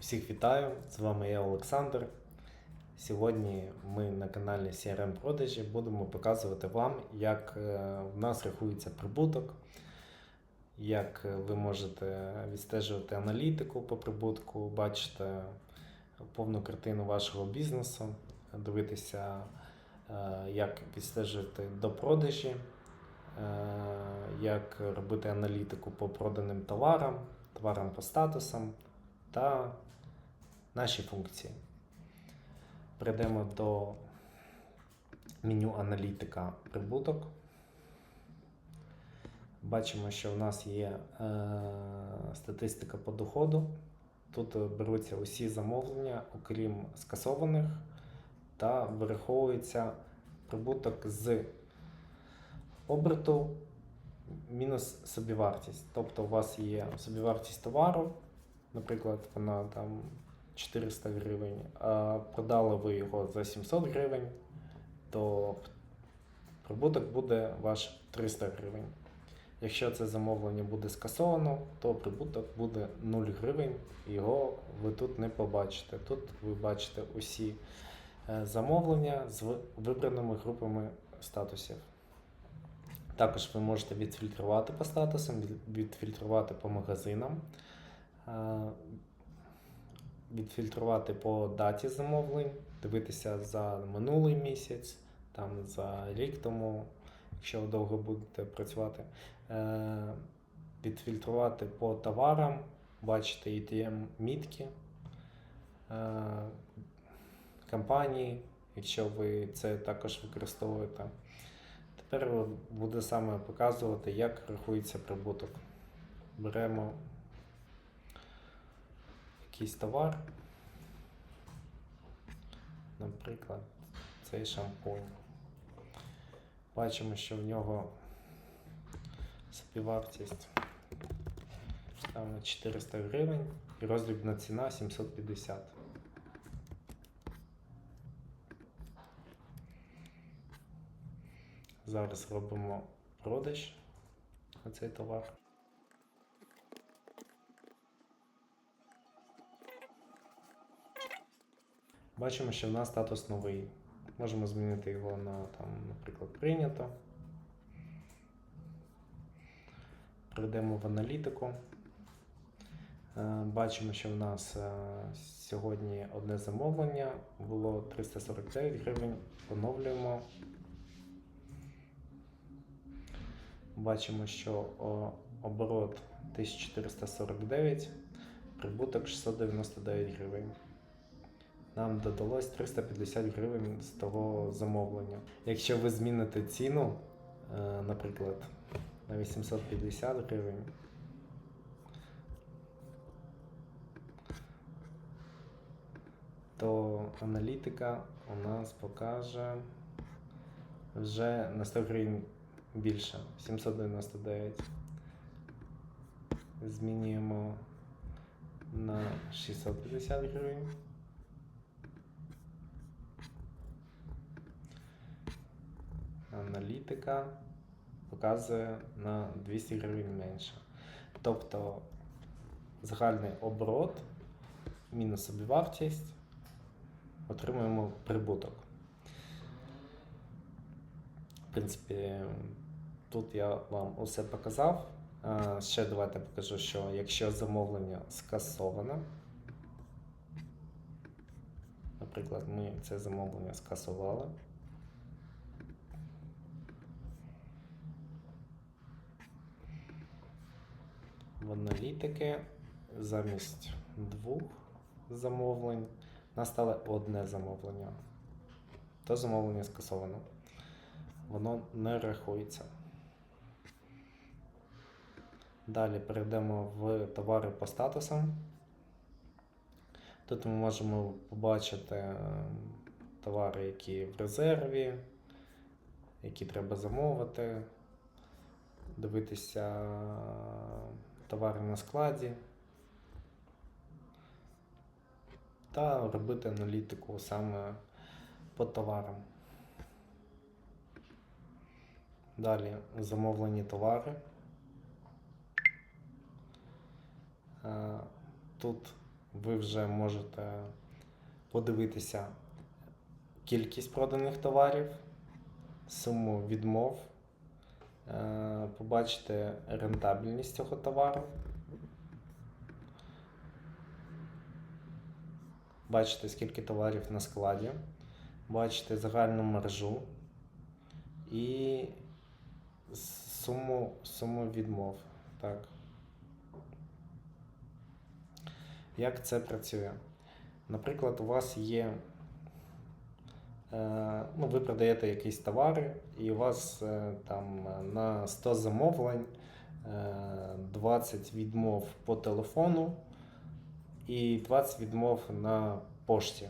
Всіх вітаю! З вами я Олександр. Сьогодні ми на каналі CRM Продажі будемо показувати вам, як е, в нас рахується прибуток, як ви можете відстежувати аналітику по прибутку, бачити повну картину вашого бізнесу, дивитися, е, як відстежувати до продажі, е, як робити аналітику по проданим товарам, товарам по статусам та наші функції. Перейдемо до меню аналітика прибуток. Бачимо, що в нас є е, статистика по доходу. Тут беруться усі замовлення, окрім скасованих, та вираховується прибуток з оберту мінус собівартість. Тобто у вас є собівартість товару, наприклад, вона там 400 гривень, а продали ви його за 700 гривень, то прибуток буде ваш 300 гривень. Якщо це замовлення буде скасовано, то прибуток буде 0 гривень, його ви тут не побачите. Тут ви бачите усі е, замовлення з вибраними групами статусів. Також ви можете відфільтрувати по статусам, відфільтрувати по магазинам, відфільтрувати по даті замовлень, дивитися за минулий місяць, там за рік тому, якщо ви довго будете працювати, е, відфільтрувати по товарам, бачити ETM мітки е, компанії, якщо ви це також використовуєте. Тепер буде саме показувати, як рахується прибуток. Беремо якийсь товар, наприклад, цей шампунь. Бачимо, що в нього собівартість там на 400 гривень і роздрібна ціна 750. Зараз робимо продаж на цей товар. Бачимо, що в нас статус новий. Можемо змінити його на, там, наприклад, прийнято. Перейдемо в аналітику. Е, Бачимо, що в нас е, сьогодні одне замовлення було 349 гривень. Оновлюємо. Бачимо, що оборот 1449, прибуток 699 гривень. Нам додалось 350 гривень з того замовлення. Якщо ви зміните ціну, е, наприклад, на 850 гривень, то аналітика у нас покаже вже на 100 гривень більше 799. Змінюємо на 650 гривень. Аналітика показує на 200 гривень менше. Тобто загальний оборот мінус собівартість, отримуємо прибуток. В принципі, тут я вам усе показав. Ще давайте покажу, що якщо замовлення скасоване, наприклад, ми це замовлення скасували. В аналітики замість двох замовлень настало одне замовлення. То замовлення скасовано. Воно не рахується. Далі перейдемо в товари по статусам. Тут ми можемо побачити товари, які в резерві, які треба замовити, дивитися товари на складі та робити аналітику саме по товарам. Далі замовлені товари. Тут ви вже можете подивитися кількість проданих товарів, суму відмов, е, побачити рентабельність цього товару. Бачите, скільки товарів на складі, бачите загальну маржу і суму, суму відмов. Так. Як це працює? Наприклад, у вас є, е, ну, ви продаєте якісь товари, і у вас е, там на 100 замовлень е, 20 відмов по телефону і 20 відмов на пошті.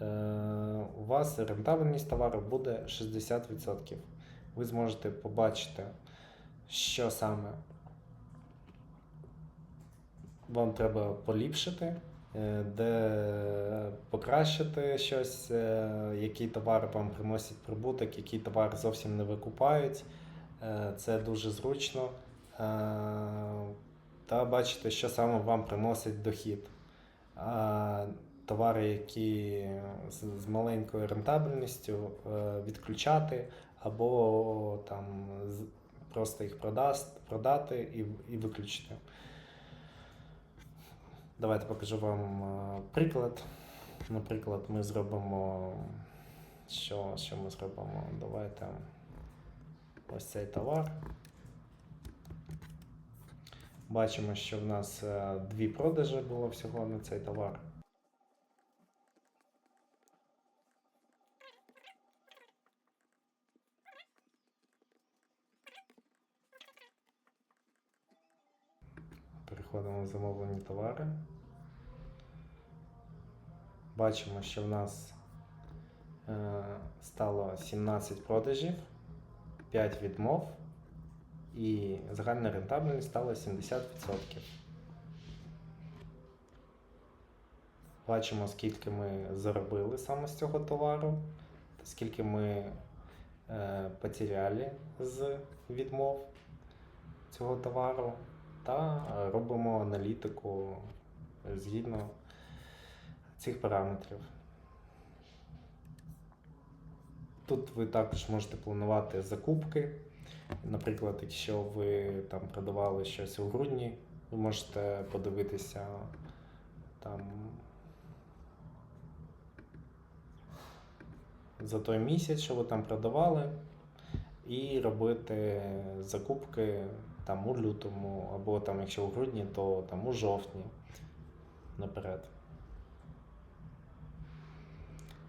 Е, у вас рентабельність товару буде 60%. Ви зможете побачити, що саме вам треба поліпшити, е, де покращити щось, е, який товар вам приносить прибуток, який товар зовсім не викупають. Е, Це дуже зручно. Е, Та бачите, що саме вам приносить дохід. А товари, які з, маленькою рентабельністю, е, відключати або там просто їх продати і виключити. Давайте покажу вам е, приклад. Наприклад, ми зробимо. Що, що ми зробимо? Давайте ось цей товар. Бачимо, що в нас е, дві продажі було всього на цей товар. Переходимо в замовлені товари. Бачимо, що в нас е, стало 17 продажів, 5 відмов і загальна рентабельність стала 70%. Бачимо, скільки ми заробили саме з цього товару, та скільки ми е, потеряли з відмов цього товару, та е, робимо аналітику згідно цих параметрів. Тут ви також можете планувати закупки. Наприклад, якщо ви там продавали щось у грудні, ви можете подивитися там за той місяць, що ви там продавали, і робити закупки там у лютому, або там, якщо у грудні, то там у жовтні наперед.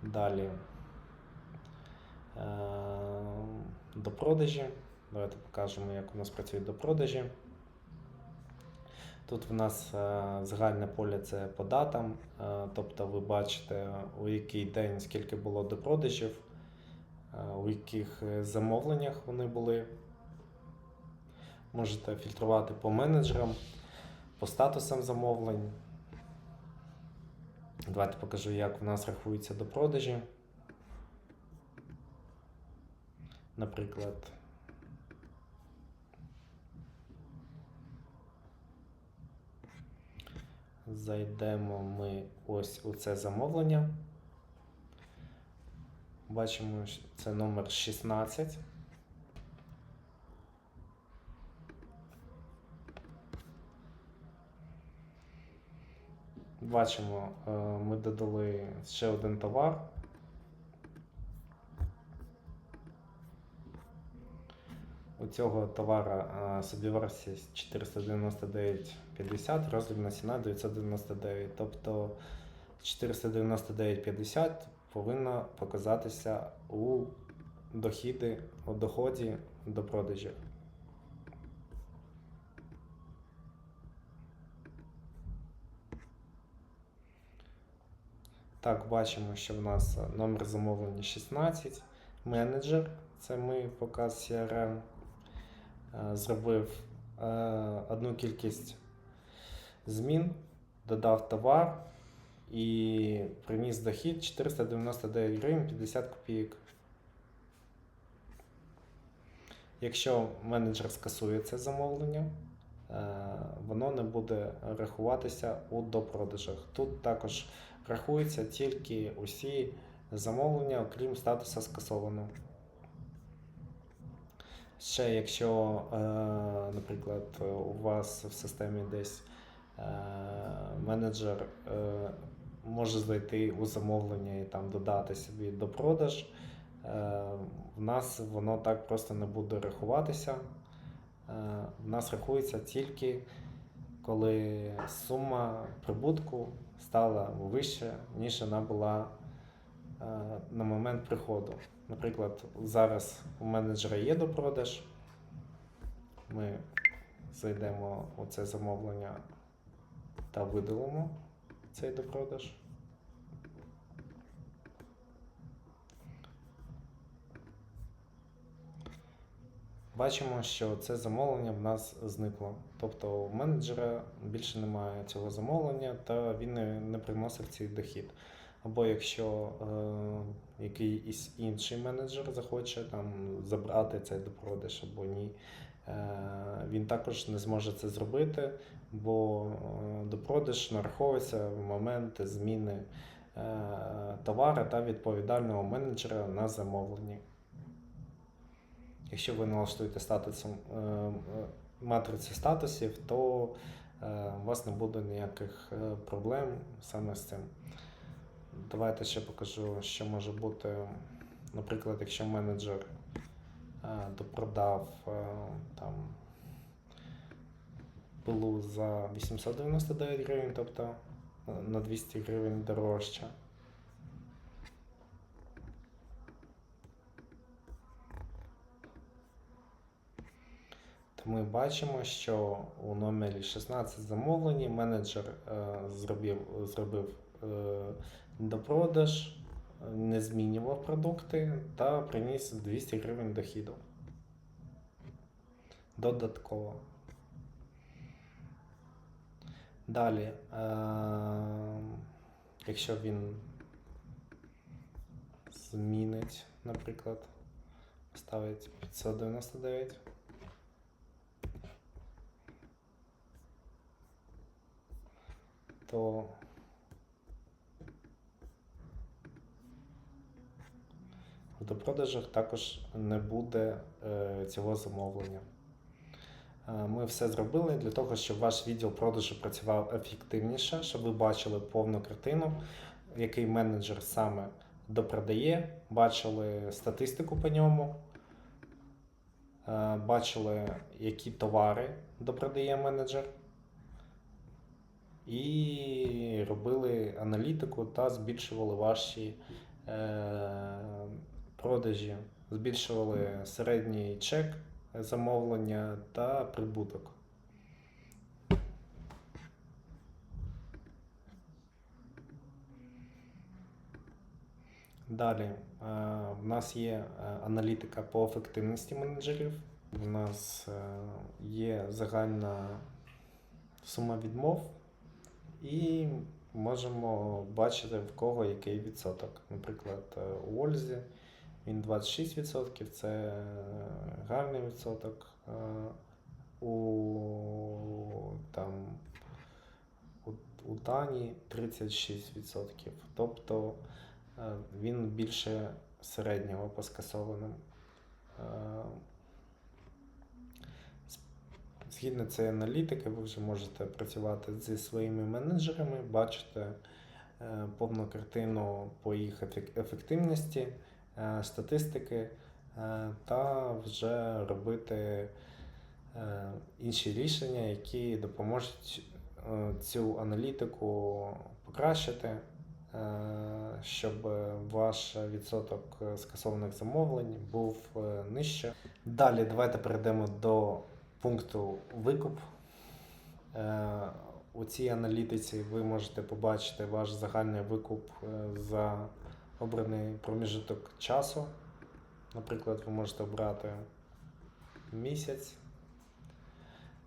Далі. Е, До продажі. Давайте покажемо, як у нас працюють до продажі. Тут в нас е, загальне поле це по датам, е, тобто ви бачите, у який день скільки було до продажів, у яких замовленнях вони були. Можете фільтрувати по менеджерам, по статусам замовлень. Давайте покажу, як у нас рахується до продажі. Наприклад, зайдемо ми ось у це замовлення. Бачимо, що це номер 16. Бачимо, е, ми додали ще один товар. У цього товара е, собівартість 499,50, роздрібна ціна 999. Тобто 499,50 повинна показатися у дохіди, у доході до продажів. Так, бачимо, що в нас номер замовлення 16. Менеджер, це ми показ CRM, е, зробив е, одну кількість змін, додав товар і приніс дохід 499 гривень 50 копійок. Якщо менеджер скасує це замовлення, воно не буде рахуватися у допродажах. Тут також рахуються тільки усі замовлення, окрім статуса скасовано. Ще якщо, е, наприклад, у вас в системі десь е, менеджер е, може зайти у замовлення і там додати собі до продаж, в нас воно так просто не буде рахуватися. В нас рахується тільки коли сума прибутку стала вища, ніж вона була на момент приходу. Наприклад, зараз у менеджера є допродаж. Ми зайдемо у це замовлення та видалимо цей допродаж. Бачимо, що це замовлення в нас зникло. Тобто у менеджера більше немає цього замовлення, та він не, не приносив цей дохід. Або якщо е, якийсь інший менеджер захоче там забрати цей допродаж або ні, е, він також не зможе це зробити, бо е, допродаж нараховується в момент зміни е, товара та відповідального менеджера на замовленні. Якщо ви налаштуєте статусом е, статусів, то е, у вас не буде ніяких е, проблем саме з цим. Давайте ще покажу, що може бути, наприклад, якщо менеджер е, допродав там пилу за 899 гривень, тобто на 200 гривень дорожче. Ми бачимо, що у номері 16 замовлені менеджер е, зробив, зробив е, допродаж, не змінював продукти та приніс 200 гривень дохіду. Додатково. Далі, е, якщо він змінить, наприклад, ставить 599. То в допродажах також не буде е, цього замовлення. Е, Ми все зробили для того, щоб ваш відділ продажу працював ефективніше, щоб ви бачили повну картину, який менеджер саме допродає, бачили статистику по ньому, е, бачили, які товари допродає менеджер. І робили аналітику та збільшували ваші е, продажі, збільшували середній чек замовлення та прибуток. Далі е, в нас є е, аналітика по ефективності менеджерів. У нас є загальна сума відмов, і можемо бачити в кого який відсоток. Наприклад, у Ользі він 26%, це гарний відсоток. У там у, у Тані 36%. Тобто е, він більше середнього по скасованим. Згідно цієї аналітики, ви вже можете працювати зі своїми менеджерами, бачите е, повну картину по їх ефективності, е, статистики е, та вже робити інші рішення, які допоможуть цю аналітику покращити, щоб ваш відсоток скасованих замовлень був нижче. Далі давайте перейдемо до пункту викуп. Е, У цій аналітиці ви можете побачити ваш загальний викуп е, за обраний проміжок часу. Наприклад, ви можете обрати місяць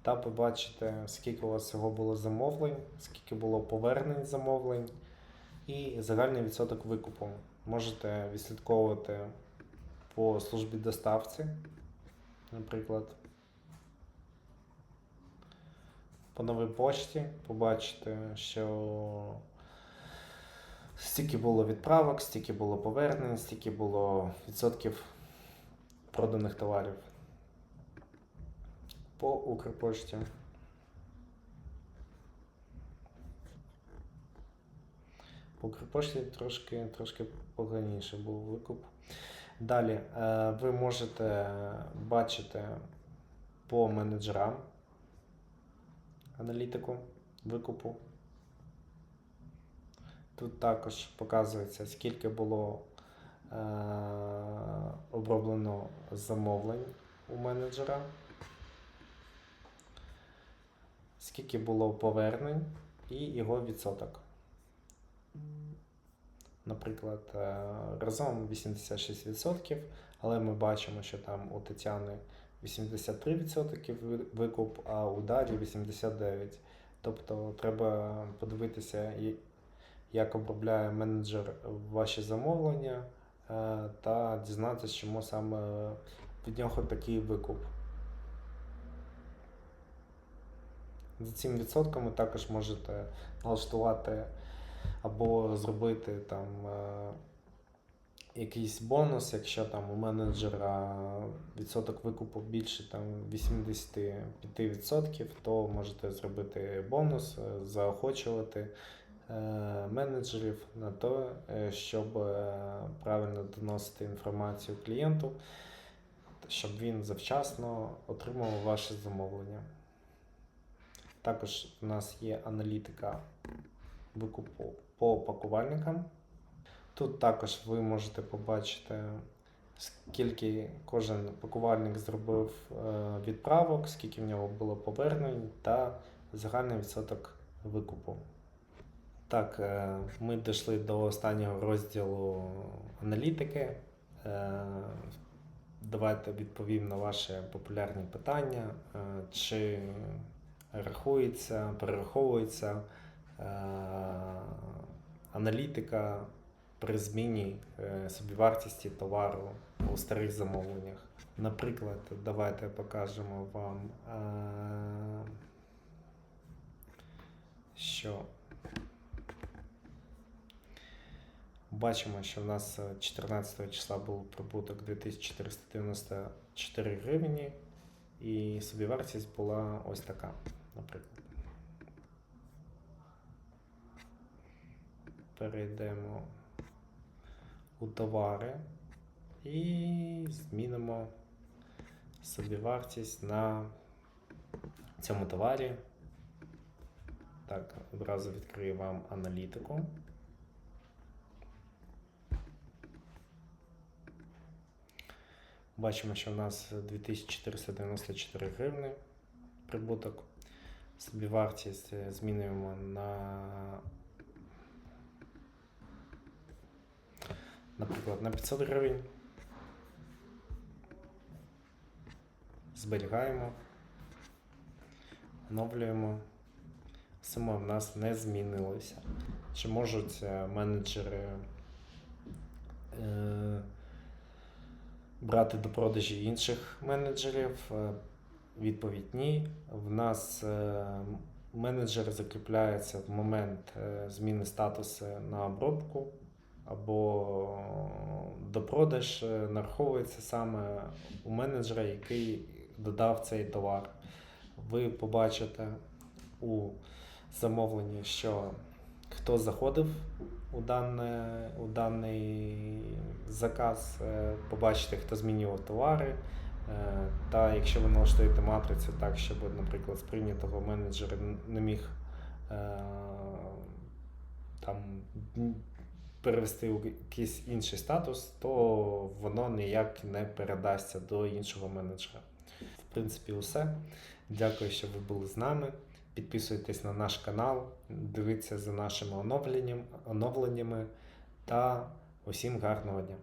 та побачити, скільки у вас всього було замовлень, скільки було повернень замовлень і загальний відсоток викупу. Можете відслідковувати по службі доставці, наприклад. По новій почті, побачите, що стільки було відправок, стільки було повернень, стільки було відсотків проданих товарів по Укрпошті. По Укрпошті трошки, трошки поганіше був викуп. Далі е, ви можете бачити по менеджерам аналітику викупу. Тут також показується, скільки було е, оброблено замовлень у менеджера, скільки було повернень і його відсоток. Наприклад, е, разом 86%, але ми бачимо, що там у Тетяни 83% викуп, а у Дарі 89%. Тобто треба подивитися, як обробляє менеджер ваші замовлення е, та дізнатися, чому саме від нього такий викуп. За цим відсотком ви також можете налаштувати або зробити там е, якийсь бонус, якщо там у менеджера відсоток викупу більше там 85%, то можете зробити бонус, е, заохочувати е, менеджерів на те, е, щоб правильно доносити інформацію клієнту, щоб він завчасно отримував ваше замовлення. Також у нас є аналітика викупу по пакувальникам. Тут також ви можете побачити, скільки кожен пакувальник зробив е, відправок, скільки в нього було повернень та загальний відсоток викупу. Так, е, ми дійшли до останнього розділу аналітики. Е, Давайте відповім на ваші популярні питання, чи рахується, перераховується аналітика при зміні е, собівартості товару у старих замовленнях. Наприклад, давайте покажемо вам, е, що бачимо, що в нас е, 14 числа був прибуток 2494 гривні, і собівартість була ось така, наприклад. Перейдемо у товари і змінимо собівартість на цьому товарі. Так, одразу відкрию вам аналітику. Бачимо, що в нас 2494 гривни прибуток. Собівартість е, змінюємо на наприклад, на 500 гривень. Зберігаємо, оновлюємо. Сума в нас не змінилася. Чи можуть е, менеджери е, брати до продажі інших менеджерів? Е, Відповідь ні. В нас е, менеджер закріпляється в момент е, зміни статусу на обробку або допродаж е, нараховується саме у менеджера, який додав цей товар. Ви побачите у замовленні, що хто заходив у, дане, у даний заказ, е, побачите, хто змінював товари. Е, Та якщо ви налаштуєте матрицю так, щоб, наприклад, з прийнятого менеджер не міг там перевести у якийсь інший статус, то воно ніяк не передасться до іншого менеджера. В принципі, усе. Дякую, що ви були з нами. Підписуйтесь на наш канал, дивіться за нашими оновленням, оновленнями та усім гарного дня!